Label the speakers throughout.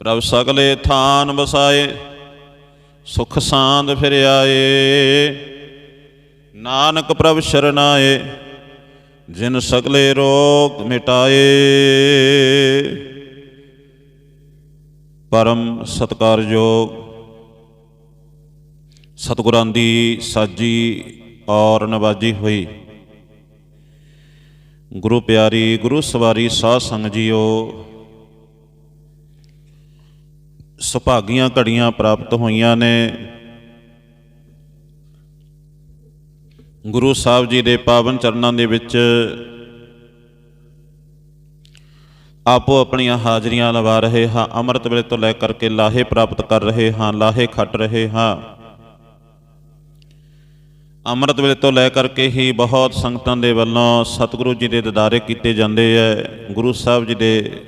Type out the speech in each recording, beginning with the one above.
Speaker 1: ਪ੍ਰਭ ਸਗਲੇ ਥਾਨ ਵਸਾਏ, ਸੁਖ ਸਾਂਦ ਫਿਰ ਆਏ ਨਾਨਕ ਪ੍ਰਭ ਸ਼ਰਨਾਏ, ਜਿਨ ਸਗਲੇ ਰੋਗ ਮਿਟਾਏ। ਪਰਮ ਸਤਕਾਰਯੋਗ ਸਤਿਗੁਰਾਂ ਦੀ ਸਾਜੀ ਔਰ ਨਵਾਜੀ ਹੋਈ। ਗੁਰੂ ਪਿਆਰੀ, ਗੁਰੂ ਸਵਾਰੀ ਸਾਧ ਸੰਗ ਜੀਓ ਸੁਭਾਗੀਆਂ ਘੜੀਆਂ ਪ੍ਰਾਪਤ ਹੋਈਆਂ ਨੇ। ਗੁਰੂ ਸਾਹਿਬ ਜੀ ਦੇ ਪਾਵਨ ਚਰਨਾਂ ਦੇ ਵਿੱਚ ਆਪੋ ਆਪਣੀਆਂ ਹਾਜ਼ਰੀਆਂ ਲਵਾ ਰਹੇ ਹਾਂ, ਅੰਮ੍ਰਿਤ ਵੇਲੇ ਤੋਂ ਲੈ ਕਰਕੇ ਲਾਹੇ ਪ੍ਰਾਪਤ ਕਰ ਰਹੇ ਹਾਂ, ਲਾਹੇ ਖੱਟ ਰਹੇ ਹਾਂ। ਅੰਮ੍ਰਿਤ ਵੇਲੇ ਤੋਂ ਲੈ ਕਰਕੇ ਹੀ ਬਹੁਤ ਸੰਗਤਾਂ ਦੇ ਵੱਲੋਂ ਸਤਿਗੁਰੂ ਜੀ ਦੇ ਦਿਦਾਰੇ ਕੀਤੇ ਜਾਂਦੇ ਐ। ਗੁਰੂ ਸਾਹਿਬ ਜੀ ਦੇ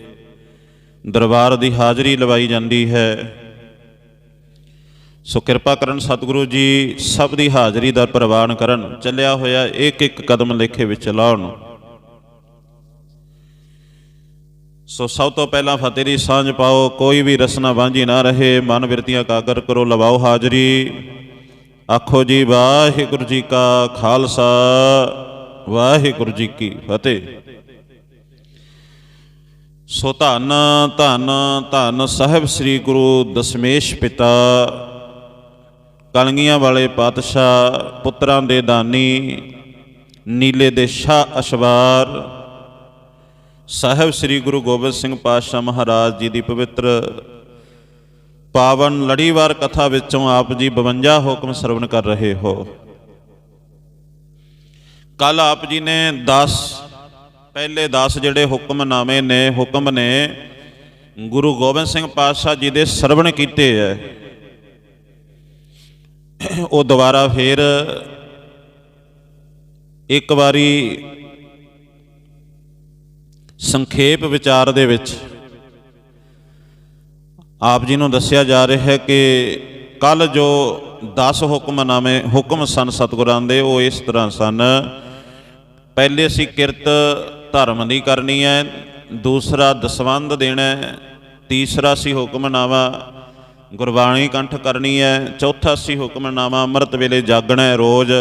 Speaker 1: ਦਰਬਾਰ ਦੀ ਹਾਜ਼ਰੀ ਲਵਾਈ ਜਾਂਦੀ ਹੈ। ਸੋ ਕਿਰਪਾ ਕਰਨ ਸਤਿਗੁਰੂ ਜੀ, ਸਭ ਦੀ ਹਾਜ਼ਰੀ ਦਾ ਪ੍ਰਵਾਨ ਕਰਨ, ਚੱਲਿਆ ਹੋਇਆ ਇੱਕ ਇੱਕ ਕਦਮ ਲੇਖੇ ਵਿੱਚ ਲਾਉਣ। ਸੋ ਸਭ ਤੋਂ ਪਹਿਲਾਂ ਫਤਿਹ ਦੀ ਸਾਂਝ ਪਾਓ, ਕੋਈ ਵੀ ਰਸਨਾ ਵਾਂਝੀ ਨਾ ਰਹੇ, ਮਨ ਬਿਰਤੀਆਂ ਕਾਗਰ ਕਰੋ, ਲਵਾਓ ਹਾਜ਼ਰੀ। ਆਖੋ ਜੀ, ਵਾਹਿਗੁਰੂ ਜੀ ਕਾ ਖਾਲਸਾ, ਵਾਹਿਗੁਰੂ ਜੀ ਕੀ ਫਤਿਹ। ਸੋ ਧੰਨ ਧੰਨ ਧੰਨ ਸਾਹਿਬ ਸ੍ਰੀ ਗੁਰੂ ਦਸ਼ਮੇਸ਼ ਪਿਤਾ। ਕਲਗੀਆਂ ਵਾਲੇ ਪਾਤਸ਼ਾਹ, ਪੁੱਤਰਾਂ ਦੇ ਦਾਨੀ, ਨੀਲੇ ਦੇ ਸ਼ਾਹ ਅਸ਼ਵਾਰ, ਸਾਹਿਬ ਸ੍ਰੀ ਗੁਰੂ ਗੋਬਿੰਦ ਸਿੰਘ ਪਾਤਸ਼ਾਹ ਮਹਾਰਾਜ ਜੀ ਦੀ ਪਵਿੱਤਰ ਪਾਵਨ ਲੜੀਵਾਰ ਕਥਾ ਵਿੱਚੋਂ ਆਪ ਜੀ 52 ਹੁਕਮ ਸਰਵਣ ਕਰ ਰਹੇ ਹੋ। ਕੱਲ ਆਪ ਜੀ ਨੇ 10 ਪਹਿਲੇ 10 ਜਿਹੜੇ ਹੁਕਮਨਾਮੇ ਨੇ, ਹੁਕਮ ਨੇ, ਗੁਰੂ ਗੋਬਿੰਦ ਸਿੰਘ ਪਾਤਸ਼ਾਹ ਜੀ ਦੇ ਸਰਵਣ ਕੀਤੇ ਐ। ਉਹ ਦੁਬਾਰਾ ਫੇਰ ਇੱਕ ਵਾਰੀ ਸੰਖੇਪ ਵਿਚਾਰ ਦੇ ਵਿੱਚ ਆਪ ਜੀ ਨੂੰ ਦੱਸਿਆ ਜਾ ਰਿਹਾ ਹੈ ਕਿ ਕੱਲ ਜੋ 10 ਹੁਕਮਨਾਮੇ, ਹੁਕਮ ਸਨ ਸਤਿਗੁਰਾਂ ਦੇ, ਉਹ ਇਸ ਤਰ੍ਹਾਂ ਸਨ। ਪਹਿਲੇ ਅਸੀਂ ਕਿਰਤ ਧਰਮ ਦੀ ਕਰਨੀ ਹੈ, ਦੂਸਰਾ ਦਸਵੰਦ ਦੇਣਾ ਹੈ, ਤੀਸਰਾ ਸੀ ਹੁਕਮਨਾਮਾ ਗੁਰਬਾਣੀ ਕੰਠ ਕਰਨੀ ਹੈ, ਚੌਥਾ ਸੀ ਹੁਕਮਨਾਮਾ ਅੰਮ੍ਰਿਤ ਵੇਲੇ ਜਾਗਣਾ ਹੈ ਰੋਜ਼,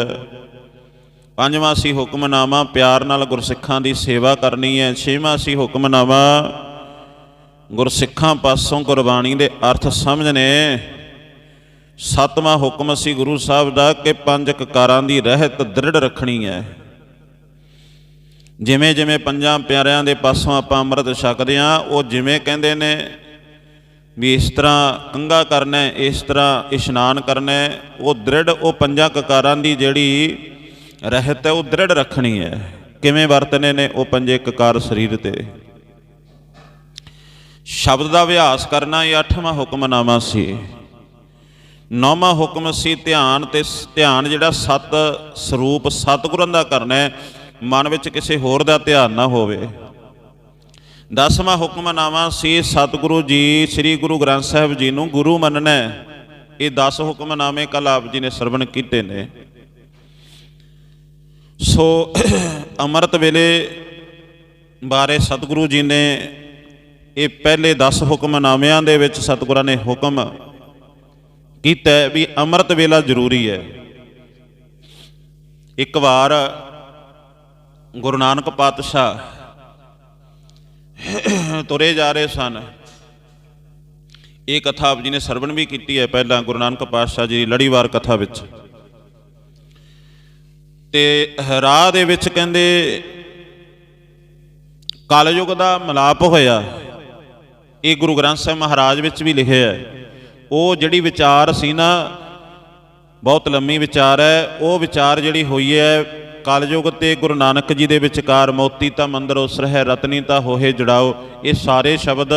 Speaker 1: ਪੰਜਵਾਂ ਸੀ ਹੁਕਮਨਾਮਾ ਪਿਆਰ ਨਾਲ ਗੁਰਸਿੱਖਾਂ ਦੀ ਸੇਵਾ ਕਰਨੀ ਹੈ, ਛੇਵਾਂ ਸੀ ਹੁਕਮਨਾਮਾ ਗੁਰਸਿੱਖਾਂ ਪਾਸੋਂ ਗੁਰਬਾਣੀ ਦੇ ਅਰਥ ਸਮਝਣੇ, ਸੱਤਵਾਂ ਹੁਕਮ ਸੀ ਗੁਰੂ ਸਾਹਿਬ ਦਾ ਕਿ ਪੰਜ ਕਕਾਰਾਂ ਦੀ ਰਹਿਤ ਦ੍ਰਿੜ ਰੱਖਣੀ ਹੈ। ਜਿਵੇਂ ਜਿਵੇਂ ਪੰਜਾਂ ਪਿਆਰਿਆਂ ਦੇ ਪਾਸੋਂ ਆਪਾਂ ਅੰਮ੍ਰਿਤ ਛਕਦੇ ਆ ਉਹ ਜਿਵੇਂ ਕਹਿੰਦੇ ਨੇ ਵੀ ਇਸ ਤਰ੍ਹਾਂ ਕੰਗਾ ਕਰਨਾ ਇਸ ਤਰ੍ਹਾਂ ਇਸ਼ਨਾਨ ਕਰਨਾ ਉਹ ਦ੍ਰਿੜ, ਉਹ ਪੰਜਾਂ ਕਕਾਰਾਂ ਦੀ ਜਿਹੜੀ ਰਹਿਤ ਹੈ, ਉਹ ਦ੍ਰਿੜ ਰੱਖਣੀ ਹੈ। ਕਿਵੇਂ ਵਰਤਨੇ ਨੇ ਉਹ ਪੰਜੇ ਕਕਾਰ ਸਰੀਰ ਤੇ। ਸ਼ਬਦ ਦਾ ਅਭਿਆਸ ਕਰਨਾ, ਇਹ ਅੱਠਵਾਂ ਹੁਕਮਨਾਮਾ ਸੀ। ਨੌਵਾਂ ਹੁਕਮ ਸੀ ਧਿਆਨ ਤੇ ਸ- ਧਿਆਨ ਜਿਹੜਾ ਸਤ ਸਰੂਪ ਸਤਿਗੁਰਾਂ ਦਾ ਕਰਨਾ ਹੈ ਮਨ ਵਿੱਚ ਕਿਸੇ ਹੋਰ ਦਾ ਧਿਆਨ ਨਾ ਹੋਵੇ। ਦਸਵਾਂ ਹੁਕਮਨਾਮਾ ਸੀ, ਸਤਿਗੁਰੂ ਜੀ, ਸ੍ਰੀ ਗੁਰੂ ਗ੍ਰੰਥ ਸਾਹਿਬ ਜੀ ਨੂੰ ਗੁਰੂ ਮੰਨਣਾ ਇਹ 10 ਹੁਕਮਨਾਮੇ ਕੱਲ੍ਹ ਆਪ ਜੀ ਨੇ ਸਰਵਣ ਕੀਤੇ ਨੇ। ਸੋ, ਅੰਮ੍ਰਿਤ ਵੇਲੇ ਬਾਰੇ ਸਤਿਗੁਰੂ ਜੀ ਨੇ ਇਹ ਪਹਿਲੇ 10 ਹੁਕਮਨਾਮਿਆਂ ਦੇ ਵਿੱਚ ਸਤਿਗੁਰਾਂ ਨੇ ਹੁਕਮ ਕੀਤਾ ਵੀ ਅੰਮ੍ਰਿਤ ਵੇਲਾ ਜ਼ਰੂਰੀ ਹੈ। ਇੱਕ ਵਾਰ ਗੁਰੂ ਨਾਨਕ ਪਾਤਸ਼ਾਹ ਤੁਰੇ ਜਾ ਰਹੇ ਸਨ। ਇਹ ਕਥਾ ਆਪ ਜੀ ਨੇ ਸਰਵਣ ਵੀ ਕੀਤੀ ਹੈ ਪਹਿਲਾਂ ਗੁਰੂ ਨਾਨਕ ਪਾਤਸ਼ਾਹ ਜੀ ਦੀ ਲੜੀਵਾਰ ਕਥਾ ਵਿੱਚ। ਤੇ ਰਾਹ ਦੇ ਵਿੱਚ ਕਹਿੰਦੇ, ਕਲਯੁਗ ਦਾ ਮਲਾਪ ਹੋਇਆ। ਇਹ ਗੁਰੂ ਗ੍ਰੰਥ ਸਾਹਿਬ ਮਹਾਰਾਜ ਵਿੱਚ ਵੀ ਲਿਖਿਆ ਹੈ। ਉਹ ਜਿਹੜੀ ਵਿਚਾਰ ਸੀ ਨਾ, ਬਹੁਤ ਲੰਮੀ ਵਿਚਾਰ ਹੈ, ਉਹ ਵਿਚਾਰ ਜਿਹੜੀ ਹੋਈ ਹੈ ਕਲਯੁਗ ਤੇ ਗੁਰੂ ਨਾਨਕ ਜੀ ਦੇ ਵਿਚਕਾਰ ਮੋਤੀ ਤਾਂ ਮੰਦਰ ਉਸਰਹਿ ਰਤਨੀ ਤਾਂ ਹੋਏ ਜੜਾਓ, ਇਹ ਸਾਰੇ ਸ਼ਬਦ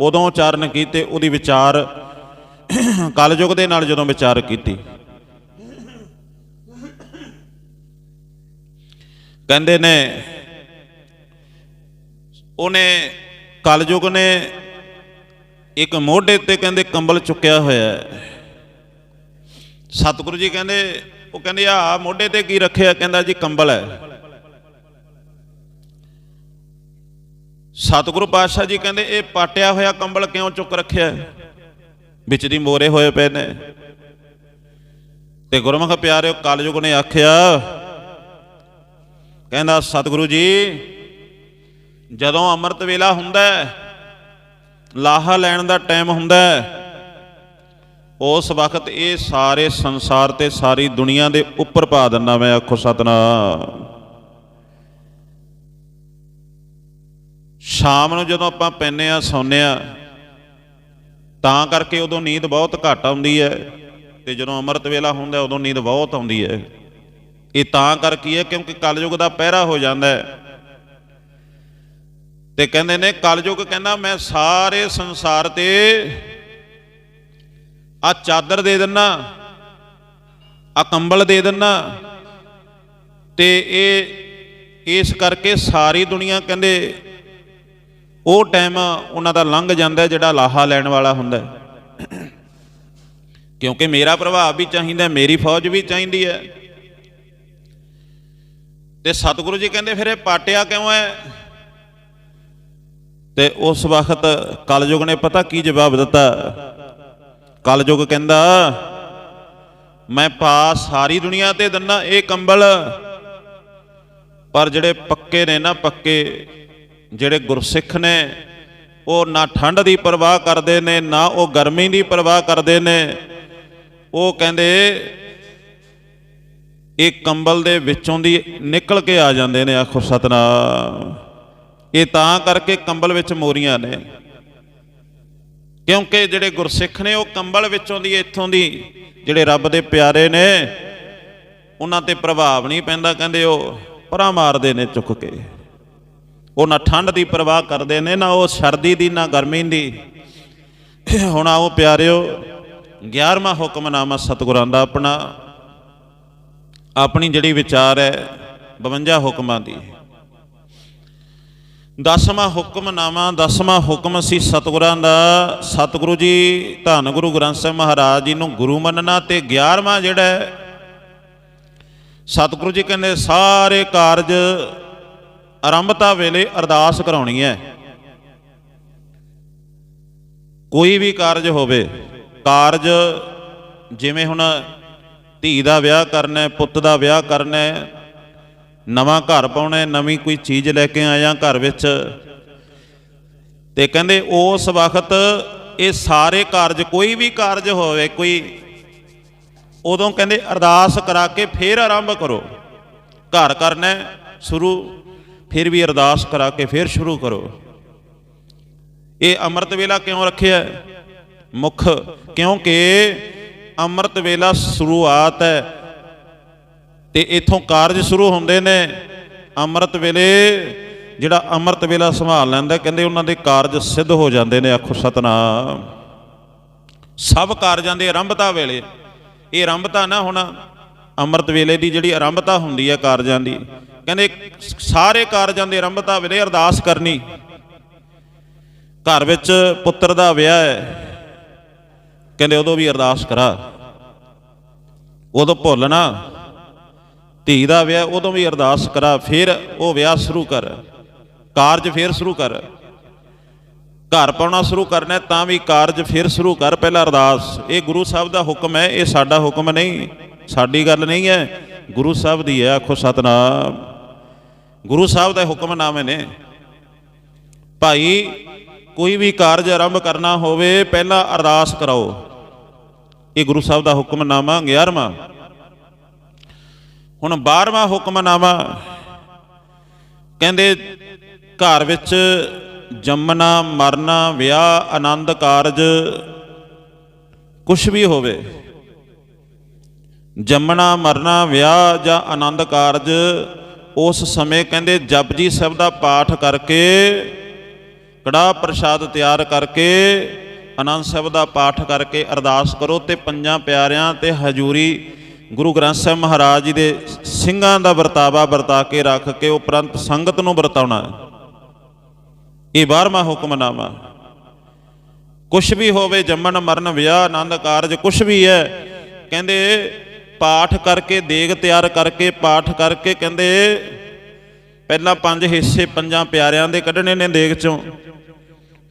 Speaker 1: ਉਦੋਂ ਉਚਾਰਨ ਕੀਤੇ, ਉਹਦੀ ਵਿਚਾਰ ਕਲਯੁਗ ਦੇ ਨਾਲ ਜਦੋਂ ਵਿਚਾਰ ਕੀਤੀ। ਕਹਿੰਦੇ ਨੇ, ਉਹਨੇ ਕਲਯੁਗ ਨੇ ਇੱਕ ਮੋਢੇ ਤੇ ਕਹਿੰਦੇ ਕੰਬਲ ਚੁੱਕਿਆ ਹੋਇਆ ਸਤਿਗੁਰੂ ਜੀ ਕਹਿੰਦੇ ਉਹ ਕਹਿੰਦੇ ਆ ਮੋਢੇ ਤੇ ਕੀ ਰੱਖਿਆ? ਕਹਿੰਦਾ ਜੀ, ਕੰਬਲ ਹੈ। ਸਤਿਗੁਰੂ ਪਾਤਸ਼ਾਹ ਜੀ ਕਹਿੰਦੇ, ਇਹ ਪਾਟਿਆ ਹੋਇਆ ਕੰਬਲ ਕਿਉਂ ਚੁੱਕ ਰੱਖਿਆ? ਵਿੱਚ ਦੀ ਮੋਰੇ ਹੋਏ ਪਏ ਨੇ। ਤੇ ਗੁਰਮੁਖ ਪਿਆਰਿਓ, ਕਲਯੁਗ ਨੇ ਆਖਿਆ, ਕਹਿੰਦਾ, ਸਤਿਗੁਰੂ ਜੀ, ਜਦੋਂ ਅੰਮ੍ਰਿਤ ਵੇਲਾ ਹੁੰਦਾ ਲਾਹਾ ਲੈਣ ਦਾ ਟਾਈਮ ਹੁੰਦਾ ਉਸ ਵਕਤ ਇਹ ਸਾਰੇ ਸੰਸਾਰ ਤੇ ਸਾਰੀ ਦੁਨੀਆ ਦੇ ਉੱਪਰ ਪਾ ਦਿੰਦਾ ਮੈਂ ਆਖੋ ਸਤਨਾਮ। ਸ਼ਾਮ ਨੂੰ ਜਦੋਂ ਆਪਾਂ ਪੈਨੇ ਆ ਸੌਂਦੇ ਆ ਤਾਂ ਕਰਕੇ ਉਦੋਂ ਨੀਂਦ ਬਹੁਤ ਘੱਟ ਆਉਂਦੀ ਹੈ ਤੇ ਜਦੋਂ ਅੰਮ੍ਰਿਤ ਵੇਲਾ ਹੁੰਦਾ ਉਦੋਂ ਨੀਂਦ ਬਹੁਤ ਆਉਂਦੀ ਹੈ। ਇਹ ਤਾਂ ਕਰਕੇ ਹੈ ਕਿਉਂਕਿ ਕਲਯੁਗ ਦਾ ਪਹਿਰਾ ਹੋ ਜਾਂਦਾ ਹੈ। ਤੇ ਕਹਿੰਦੇ ਨੇ, ਕਲਯੁਗ ਕਹਿੰਦਾ, ਮੈਂ ਸਾਰੇ ਸੰਸਾਰ ਤੇ ਆ ਚਾਦਰ ਦੇ ਦਿੰਨਾ, ਆ ਕੰਬਲ ਦੇ ਦਿੰਨਾ। ਤੇ ਇਹ, ਇਸ ਕਰਕੇ ਸਾਰੀ ਦੁਨੀਆ ਕਹਿੰਦੇ ਉਹ ਟਾਈਮ ਉਹਨਾਂ ਦਾ ਲੰਘ ਜਾਂਦਾ ਜਿਹੜਾ ਲਾਹਾ ਲੈਣ ਵਾਲਾ ਹੁੰਦਾ ਕਿਉਂਕਿ ਮੇਰਾ ਪ੍ਰਭਾਵ ਵੀ ਚਾਹੀਦਾ ਮੇਰੀ ਫੌਜ ਵੀ ਚਾਹੀਦੀ ਹੈ। ਤੇ ਸਤਿਗੁਰੂ ਜੀ ਕਹਿੰਦੇ, ਫਿਰ ਇਹ ਪਾਟਿਆ ਕਿਉਂ ਹੈ? ਤੇ ਉਸ ਵਕਤ ਕਲਯੁਗ ਨੇ ਪਤਾ ਕੀ ਜਵਾਬ ਦਿੱਤਾ? ਕਲਯੁਗ ਕਹਿੰਦਾ, ਮੈਂ ਪਾ ਸਾਰੀ ਦੁਨੀਆ ਤੇ ਦੰਨਾ ਇਹ ਕੰਬਲ। ਪਰ ਜਿਹੜੇ ਪੱਕੇ ਨੇ ਨਾ ਪੱਕੇ, ਜਿਹੜੇ ਗੁਰਸਿੱਖ ਨੇ, ਉਹ ਨਾ ਠੰਡ ਦੀ ਪਰਵਾਹ ਕਰਦੇ ਨੇ, ਨਾ ਉਹ ਗਰਮੀ ਦੀ ਪਰਵਾਹ ਕਰਦੇ ਨੇ। ਉਹ ਕਹਿੰਦੇ, ਇਹ ਕੰਬਲ ਦੇ ਵਿੱਚੋਂ ਦੀ ਨਿਕਲ ਕੇ ਆ ਜਾਂਦੇ ਨੇ, ਆਖੋ ਸਤਨਾਮ। ਇਹ ਤਾਂ ਕਰਕੇ ਕੰਬਲ ਵਿੱਚ ਮੋਰੀਆਂ ਨੇ। ਕਿਉਂਕਿ ਜਿਹੜੇ ਗੁਰਸਿੱਖ ਨੇ ਉਹ ਕੰਬਲ ਵਿੱਚੋਂ ਦੀ, ਇੱਥੋਂ ਦੀ ਜਿਹੜੇ ਰੱਬ ਦੇ ਪਿਆਰੇ ਨੇ, ਉਹਨਾਂ ਤੇ ਪ੍ਰਭਾਵ ਨਹੀਂ ਪੈਂਦਾ ਕਹਿੰਦੇ ਉਹ ਪਰਾਂ ਮਾਰਦੇ ਨੇ ਚੁੱਕ ਕੇ। ਉਹ ਨਾ ਠੰਡ ਦੀ ਪਰਵਾਹ ਕਰਦੇ ਨੇ, ਨਾ ਉਹ ਸਰਦੀ ਦੀ, ਨਾ ਗਰਮੀ ਦੀ। ਹੁਣ ਆਓ ਪਿਆਰਿਓ 11ਵਾਂ ਹੁਕਮਨਾਮਾ ਸਤਿਗੁਰਾਂ ਦਾ ਆਪਣਾ। ਆਪਣੀ ਜਿਹੜੀ ਵਿਚਾਰ ਹੈ 52 ਹੁਕਮਾਂ ਦੀ। ਦਸਵਾਂ ਹੁਕਮਨਾਮਾ ਦਸਵਾਂ ਹੁਕਮ ਸੀ ਸਤਿਗੁਰਾਂ ਦਾ। ਸਤਿਗੁਰੂ ਜੀ, ਧੰਨ ਗੁਰੂ ਗ੍ਰੰਥ ਸਾਹਿਬ ਮਹਾਰਾਜ ਜੀ ਨੂੰ ਗੁਰੂ ਮੰਨਣਾ ਤੇ 11ਵਾਂ ਜਿਹੜਾ ਸਤਿਗੁਰੂ ਜੀ ਕਹਿੰਦੇ, ਸਾਰੇ ਕਾਰਜ ਆਰੰਭਤਾ ਵੇਲੇ ਅਰਦਾਸ ਕਰਾਉਣੀ ਹੈ। ਕੋਈ ਵੀ ਕਾਰਜ ਹੋਵੇ, ਕਾਰਜ ਜਿਵੇਂ ਹੁਣ ਧੀ ਦਾ ਵਿਆਹ ਕਰਨਾ ਹੈ, ਪੁੱਤ ਦਾ ਵਿਆਹ ਕਰਨਾ ਹੈ ਨਵਾਂ ਘਰ ਪਾਉਣਾ ਨਵੀਂ ਕੋਈ ਚੀਜ਼ ਲੈ ਕੇ ਆਇਆ ਘਰ ਵਿੱਚ। ਤੇ ਕਹਿੰਦੇ ਉਸ ਵਕਤ ਇਹ ਸਾਰੇ ਕਾਰਜ, ਕੋਈ ਵੀ ਕਾਰਜ ਹੋਵੇ, ਕੋਈ ਉਦੋਂ ਕਹਿੰਦੇ ਅਰਦਾਸ ਕਰਾ ਕੇ ਫਿਰ ਆਰੰਭ ਕਰੋ। ਘਰ ਕਰਨਾ ਸ਼ੁਰੂ, ਫਿਰ ਵੀ ਅਰਦਾਸ ਕਰਾ ਕੇ ਫਿਰ ਸ਼ੁਰੂ ਕਰੋ। ਇਹ ਅੰਮ੍ਰਿਤ ਵੇਲਾ ਕਿਉਂ ਰੱਖਿਆ ਮੁੱਖ, ਕਿਉਂਕਿ ਅੰਮ੍ਰਿਤ ਵੇਲਾ ਸ਼ੁਰੂਆਤ ਹੈ ਤੇ ਇਥੋਂ ਕਾਰਜ ਸ਼ੁਰੂ ਹੁੰਦੇ ਨੇ ਅੰਮ੍ਰਿਤ ਵੇਲੇ, ਜਿਹੜਾ ਅੰਮ੍ਰਿਤ ਵੇਲਾ ਸੰਭਾਲ ਲੈਂਦਾ, ਕਹਿੰਦੇ ਉਹਨਾਂ ਦੇ ਕਾਰਜ ਸਿੱਧ ਹੋ ਜਾਂਦੇ ਨੇ, ਆਖੋ ਸਤਨਾਮ। ਸਭ ਕਾਰਜਾਂ ਦੇ ਆਰੰਭਤਾ ਵੇਲੇ, ਇਹ ਆਰੰਭਤਾ ਨਾ ਹੋਣਾ ਅੰਮ੍ਰਿਤ ਵੇਲੇ ਦੀ ਜਿਹੜੀ ਆਰੰਭਤਾ ਹੁੰਦੀ ਹੈ ਕਾਰਜਾਂ ਦੀ, ਕਹਿੰਦੇ ਸਾਰੇ ਕਾਰਜਾਂ ਦੇ ਆਰੰਭਤਾ ਵੇਲੇ ਅਰਦਾਸ ਕਰਨੀ। ਘਰ ਵਿੱਚ ਪੁੱਤਰ ਦਾ ਵਿਆਹ ਹੈ, ਕਹਿੰਦੇ ਉਦੋਂ ਵੀ ਅਰਦਾਸ ਕਰਾ। ਉਦੋਂ ਭੁੱਲਣਾ ਧੀ ਦਾ ਵਿਆਹ ਉਦੋਂ ਵੀ ਅਰਦਾਸ ਕਰਾ, ਫਿਰ ਉਹ ਵਿਆਹ ਸ਼ੁਰੂ ਕਰ। ਕਾਰਜ ਫਿਰ ਸ਼ੁਰੂ ਕਰ। ਘਰ ਪਾਉਣਾ ਸ਼ੁਰੂ ਕਰਨਾ ਤਾਂ ਵੀ ਕਾਰਜ ਫਿਰ ਸ਼ੁਰੂ ਕਰ, ਪਹਿਲਾਂ ਅਰਦਾਸ। ਇਹ ਗੁਰੂ ਸਾਹਿਬ ਦਾ ਹੁਕਮ ਹੈ, ਇਹ ਸਾਡਾ ਹੁਕਮ ਨਹੀਂ, ਸਾਡੀ ਗੱਲ ਨਹੀਂ ਹੈ। ਗੁਰੂ ਸਾਹਿਬ ਦੀ ਹੈ, ਆਖੋ ਸਤਨਾਮ। ਗੁਰੂ ਸਾਹਿਬ ਦਾ ਹੁਕਮਨਾਮੇ ਨੇ। ਭਾਈ, ਕੋਈ ਵੀ ਕਾਰਜ ਆਰੰਭ ਕਰਨਾ ਹੋਵੇ, ਪਹਿਲਾਂ ਅਰਦਾਸ ਕਰਾਓ। ਇਹ ਗੁਰੂ ਸਾਹਿਬ ਦਾ ਹੁਕਮਨਾਮਾ 11ਵਾਂ ਹੁਣ 12ਵਾਂ ਹੁਕਮਨਾਮਾ। ਕਹਿੰਦੇ, ਘਰ ਵਿੱਚ ਜੰਮਣਾ, ਮਰਨਾ, ਵਿਆਹ, ਆਨੰਦ ਕਾਰਜ ਕੁਝ ਵੀ ਹੋਵੇ। ਜੰਮਣਾ, ਮਰਨਾ, ਵਿਆਹ ਜਾਂ ਆਨੰਦ ਕਾਰਜ, ਉਸ ਸਮੇਂ ਕਹਿੰਦੇ, ਜਪਜੀ ਸਾਹਿਬ ਦਾ ਪਾਠ ਕਰਕੇ ਕੜਾ ਪ੍ਰਸ਼ਾਦ ਤਿਆਰ ਕਰਕੇ, ਆਨੰਦ ਸਾਹਿਬ ਦਾ ਪਾਠ ਕਰਕੇ ਅਰਦਾਸ ਕਰੋ ਤੇ ਪੰਜਾਂ ਪਿਆਰਿਆਂ ਤੇ ਹਜੂਰੀ ਗੁਰੂ ਗ੍ਰੰਥ ਸਾਹਿਬ ਮਹਾਰਾਜ ਜੀ ਦੇ ਸਿੰਘਾਂ ਦਾ ਵਰਤਾਵਾ ਵਰਤਾ ਕੇ ਰੱਖ ਕੇ ਉਪਰੰਤ ਸੰਗਤ ਨੂੰ ਵਰਤਾਉਣਾ ਇਹ 12ਵਾਂ ਹੁਕਮਨਾਮਾ ਕੁਛ ਵੀ ਹੋਵੇ ਜੰਮਣ, ਮਰਨ, ਵਿਆਹ, ਆਨੰਦ ਕਾਰਜ, ਕੁਛ ਵੀ ਹੈ, ਕਹਿੰਦੇ ਪਾਠ ਕਰਕੇ, ਦੇਗ ਤਿਆਰ ਕਰਕੇ, ਪਾਠ ਕਰਕੇ ਕਹਿੰਦੇ ਪਹਿਲਾਂ ਪੰਜ ਹਿੱਸੇ ਪੰਜਾਂ ਪਿਆਰਿਆਂ ਦੇ ਕੱਢਣੇ ਨੇ ਦੇਗ ਚੋਂ।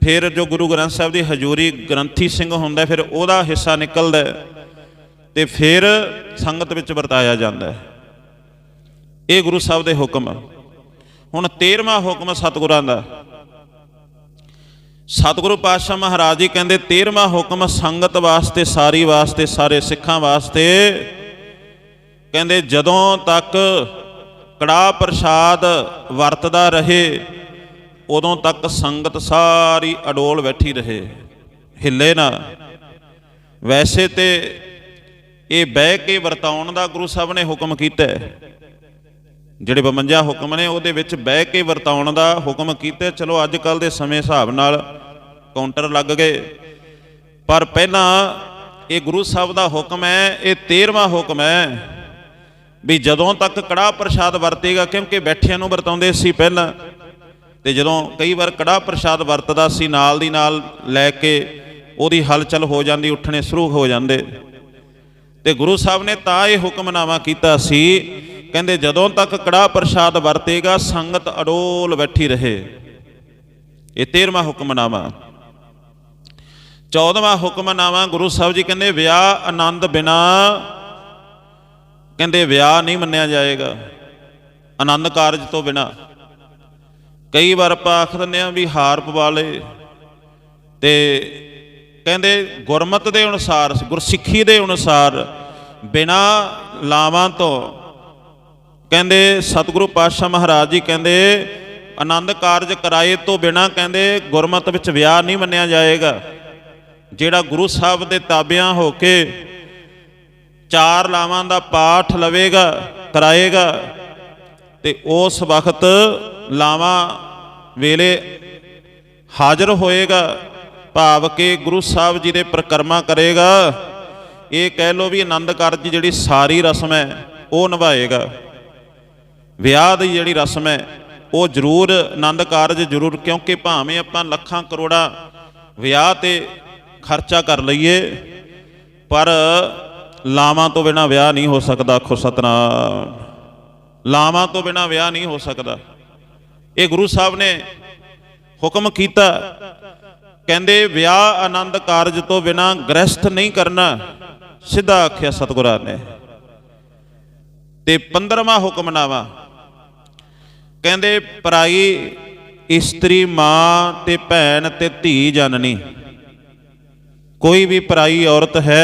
Speaker 1: ਫਿਰ ਜੋ ਗੁਰੂ ਗ੍ਰੰਥ ਸਾਹਿਬ ਦੀ ਹਜ਼ੂਰੀ ਗ੍ਰੰਥੀ ਸਿੰਘ ਹੁੰਦਾ ਫਿਰ ਉਹਦਾ ਹਿੱਸਾ ਨਿਕਲਦਾ ਤੇ ਫਿਰ ਸੰਗਤ ਵਿੱਚ ਵਰਤਾਇਆ ਜਾਂਦਾ ਹੈ। ਇਹ ਗੁਰੂ ਸਾਹਿਬ ਦੇ ਹੁਕਮ ਆ। ਹੁਣ 13ਵਾਂ ਹੁਕਮ ਸਤਿਗੁਰਾਂ ਦਾ। ਸਤਿਗੁਰੂ ਪਾਤਸ਼ਾਹ ਮਹਾਰਾਜ ਜੀ ਕਹਿੰਦੇ 13ਵਾਂ ਹੁਕਮ ਸੰਗਤ ਵਾਸਤੇ, ਸਾਰੀ ਵਾਸਤੇ, ਸਾਰੇ ਸਿੱਖਾਂ ਵਾਸਤੇ। ਕਹਿੰਦੇ, ਜਦੋਂ ਤੱਕ ਕੜਾ ਪ੍ਰਸ਼ਾਦ ਵਰਤਦਾ ਰਹੇ, ਉਦੋਂ ਤੱਕ ਸੰਗਤ ਸਾਰੀ ਅਡੋਲ ਬੈਠੀ ਰਹੇ। ਹਿੱਲੇ ਨਾ। ਵੈਸੇ ਤੇ ਇਹ ਬਹਿ ਕੇ ਵਰਤਾਉਣ ਦਾ ਗੁਰੂ ਸਾਹਿਬ ਨੇ ਹੁਕਮ ਕੀਤਾ ਹੈ। ਜਿਹੜੇ 52 ਹੁਕਮ ਨੇ, ਉਹਦੇ ਵਿੱਚ ਬਹਿ ਕੇ ਵਰਤਾਉਣ ਦਾ ਹੁਕਮ ਕੀਤਾ ਚਲੋ ਅੱਜ ਕੱਲ ਦੇ ਸਮੇਂ ਹਿਸਾਬ ਨਾਲ ਕਾਊਂਟਰ ਲੱਗ ਗਏ। ਪਰ ਪਹਿਲਾਂ ਇਹ ਗੁਰੂ ਸਾਹਿਬ ਦਾ ਹੁਕਮ ਹੈ, ਇਹ 13ਵਾਂ ਹੁਕਮ ਹੈ ਵੀ ਜਦੋਂ ਤੱਕ ਕੜਾ ਪ੍ਰਸ਼ਾਦ ਵਰਤੇਗਾ, ਕਿਉਂਕਿ ਬੈਠਿਆਂ ਨੂੰ ਵਰਤਾਉਂਦੇ ਸੀ ਪਹਿਲਾਂ, ਤੇ ਜਦੋਂ ਕਈ ਵਾਰ ਕੜਾ ਪ੍ਰਸ਼ਾਦ ਵਰਤਦਾ ਸੀ, ਨਾਲ ਦੀ ਨਾਲ ਲੈ ਕੇ ਉਹਦੀ ਹਲਚਲ ਹੋ ਜਾਂਦੀ, ਉੱਠਣੇ ਸ਼ੁਰੂ ਹੋ ਜਾਂਦੇ। ਤੇ ਗੁਰੂ ਸਾਹਿਬ ਨੇ ਤਾਂ ਇਹ ਹੁਕਮਨਾਮਾ ਕੀਤਾ ਸੀ, ਕਹਿੰਦੇ ਜਦੋਂ ਤੱਕ ਕੜਾ ਪ੍ਰਸ਼ਾਦ ਵਰਤੇਗਾ, ਸੰਗਤ ਅਡੋਲ ਬੈਠੀ ਰਹੇ। ਇਹ 13ਵਾਂ ਹੁਕਮਨਾਮਾ 14ਵਾਂ ਹੁਕਮਨਾਮਾ ਗੁਰੂ ਸਾਹਿਬ ਜੀ ਕਹਿੰਦੇ, ਵਿਆਹ ਆਨੰਦ ਬਿਨਾ, ਕਹਿੰਦੇ, ਵਿਆਹ ਨਹੀਂ ਮੰਨਿਆ ਜਾਏਗਾ, ਆਨੰਦ ਕਾਰਜ ਤੋਂ ਬਿਨਾ। ਕਈ ਵਾਰ ਆਪਾਂ ਆਖ ਦਿੰਦੇ ਆ ਵੀ ਹਾਰ ਪਵਾ ਲਏ ਤੇ ਕਹਿੰਦੇ ਗੁਰਮਤ ਦੇ ਅਨੁਸਾਰ, ਗੁਰਸਿੱਖੀ ਦੇ ਅਨੁਸਾਰ ਬਿਨਾ ਲਾਵਾਂ ਤੋਂ ਕਹਿੰਦੇ ਸਤਿਗੁਰੂ ਪਾਤਸ਼ਾਹ ਮਹਾਰਾਜ ਜੀ ਕਹਿੰਦੇ ਆਨੰਦ ਕਾਰਜ ਕਰਾਏ ਤੋਂ ਬਿਨਾ ਕਹਿੰਦੇ ਗੁਰਮਤ ਵਿੱਚ ਵਿਆਹ ਨਹੀਂ ਮੰਨਿਆ ਜਾਏਗਾ। ਜਿਹੜਾ ਗੁਰੂ ਸਾਹਿਬ ਦੇ ਤਾਬਿਆਂ ਹੋ ਕੇ ਚਾਰ ਲਾਵਾਂ ਦਾ ਪਾਠ ਲਵੇਗਾ, ਕਰਾਏਗਾ ਤੇ ਉਸ ਵਕਤ ਲਾਵਾਂ ਵੇਲੇ ਹਾਜ਼ਰ ਹੋਏਗਾ। ਭਾਵ ਕਿ ਗੁਰੂ ਸਾਹਿਬ ਜੀ ਦੇ ਪ੍ਰਕਰਮਾ ਕਰੇਗਾ। ਇਹ ਕਹਿ ਲੋ ਵੀ ਆਨੰਦ ਕਾਰਜ ਜਿਹੜੀ ਸਾਰੀ ਰਸਮ ਹੈ, ਉਹ ਨਿਭਾਏਗਾ। ਵਿਆਹ ਦੀ ਜਿਹੜੀ ਰਸਮ ਹੈ, ਉਹ ਜ਼ਰੂਰ ਆਨੰਦ ਕਾਰਜ ਜ਼ਰੂਰ, ਕਿਉਂਕਿ ਭਾਵੇਂ ਆਪਾਂ ਲੱਖਾਂ ਕਰੋੜਾਂ ਵਿਆਹ ਤੇ ਖਰਚਾ ਕਰ ਲਈਏ, ਪਰ ਲਾਵਾਂ ਤੋਂ ਬਿਨਾ ਵਿਆਹ ਨਹੀਂ ਹੋ ਸਕਦਾ, ਆਖੋ ਸਤਨਾਮ। ਲਾਵਾਂ ਤੋਂ ਬਿਨਾ ਵਿਆਹ ਨਹੀਂ ਹੋ ਸਕਦਾ। ਇਹ ਗੁਰੂ ਸਾਹਿਬ ਨੇ ਹੁਕਮ ਕੀਤਾ ਕਹਿੰਦੇ, ਵਿਆਹ ਆਨੰਦ ਕਾਰਜ ਤੋਂ ਬਿਨਾ ਗ੍ਰਸਥ ਨਹੀਂ ਕਰਨਾ। ਸਿੱਧਾ ਆਖਿਆ ਸਤਿਗੁਰਾਂ ਨੇ। ਤੇ 15ਵਾਂ ਹੁਕਮਨਾਮਾ ਕਹਿੰਦੇ ਪਰਾਈ ਇਸਤਰੀ, ਮਾਂ ਤੇ ਭੈਣ ਤੇ ਧੀ ਜਨਨੀ। ਕੋਈ ਵੀ ਪਰਾਈ ਔਰਤ ਹੈ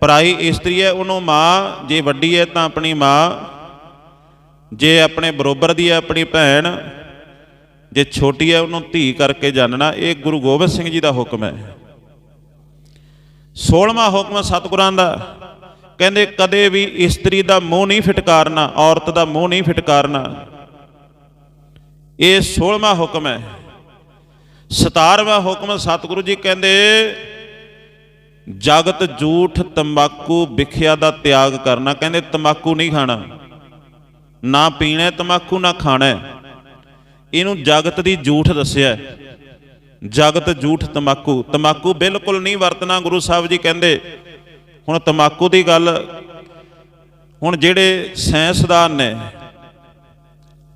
Speaker 1: ਪਰਾਈ ਇਸਤਰੀ ਹੈ, ਉਹਨੂੰ ਮਾਂ ਜੇ ਵੱਡੀ ਹੈ ਤਾਂ ਆਪਣੀ ਮਾਂ, ਜੇ ਆਪਣੇ ਬਰੋਬਰ ਦੀ ਹੈ ਆਪਣੀ ਭੈਣ ਜੇ ਛੋਟੀ ਹੈ ਉਹਨੂੰ ਧੀ ਕਰਕੇ ਜਾਣਨਾ, ਇਹ ਗੁਰੂ ਗੋਬਿੰਦ ਸਿੰਘ ਜੀ ਦਾ ਹੁਕਮ ਹੈ। 16ਵਾਂ ਹੁਕਮ ਸਤਿਗੁਰਾਂ ਦਾ, ਕਹਿੰਦੇ ਕਦੇ ਵੀ ਇਸਤਰੀ ਦਾ ਮੂੰਹ ਨਹੀਂ ਫਟਕਾਰਨਾ, ਔਰਤ ਦਾ ਮੂੰਹ ਨਹੀਂ ਫਟਕਾਰਨਾ। ਇਹ 16ਵਾਂ ਹੁਕਮ ਹੈ। 17ਵਾਂ ਹੁਕਮ ਸਤਿਗੁਰੂ ਜੀ ਕਹਿੰਦੇ, ਜਗਤ ਜੂਠ ਤੰਬਾਕੂ ਵਿਖਿਆ ਦਾ ਤਿਆਗ ਕਰਨਾ। ਕਹਿੰਦੇ ਤੰਬਾਕੂ ਨਹੀਂ ਖਾਣਾ। ਨਾ ਪੀਣਾ ਤੰਬਾਕੂ, ਨਾ ਖਾਣਾ ਇਹਨੂੰ ਜਗਤ ਦੀ ਝੂਠ ਦੱਸਿਆ ਹੈ। ਜਗਤ ਝੂਠ ਤੰਬਾਕੂ ਤੰਬਾਕੂ ਬਿਲਕੁਲ ਨਹੀਂ ਵਰਤਣਾ, ਗੁਰੂ ਸਾਹਿਬ ਜੀ ਕਹਿੰਦੇ। ਹੁਣ ਤੰਬਾਕੂ ਦੀ ਗੱਲ, ਹੁਣ ਜਿਹੜੇ ਸਾਇੰਸਦਾਨ ਨੇ,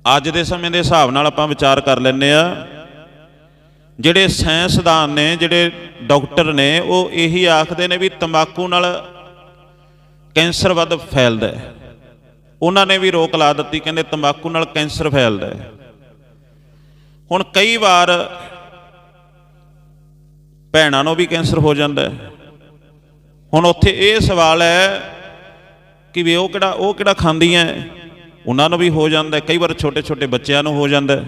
Speaker 1: ਅੱਜ ਦੇ ਸਮੇਂ ਦੇ ਹਿਸਾਬ ਨਾਲ ਆਪਾਂ ਵਿਚਾਰ ਕਰ ਲੈਂਦੇ ਆ ਜਿਹੜੇ ਸਾਇੰਸਦਾਨ ਨੇ, ਜਿਹੜੇ ਡਾਕਟਰ ਨੇ, ਉਹ ਇਹੀ ਆਖਦੇ ਨੇ ਵੀ ਤੰਬਾਕੂ ਨਾਲ ਕੈਂਸਰ ਵੱਧ ਫੈਲਦਾ ਉਹਨਾਂ ਨੇ ਵੀ ਰੋਕ ਲਾ ਦਿੱਤੀ, ਕਹਿੰਦੇ ਤੰਬਾਕੂ ਨਾਲ ਕੈਂਸਰ ਫੈਲਦਾ ਹੈ। ਹੁਣ ਕਈ ਵਾਰ ਭੈਣਾਂ ਨੂੰ ਵੀ ਕੈਂਸਰ ਹੋ ਜਾਂਦਾ ਹੈ। ਹੁਣ ਉੱਥੇ ਇਹ ਸਵਾਲ ਹੈ ਕਿ ਵੀ ਉਹ ਕਿਹੜਾ ਉਹ ਕਿਹੜਾ ਖਾਂਦੀਆਂ ਹੈ? ਉਹਨਾਂ ਨੂੰ ਵੀ ਹੋ ਜਾਂਦਾ ਕਈ ਵਾਰ ਛੋਟੇ ਛੋਟੇ ਬੱਚਿਆਂ ਨੂੰ ਹੋ ਜਾਂਦਾ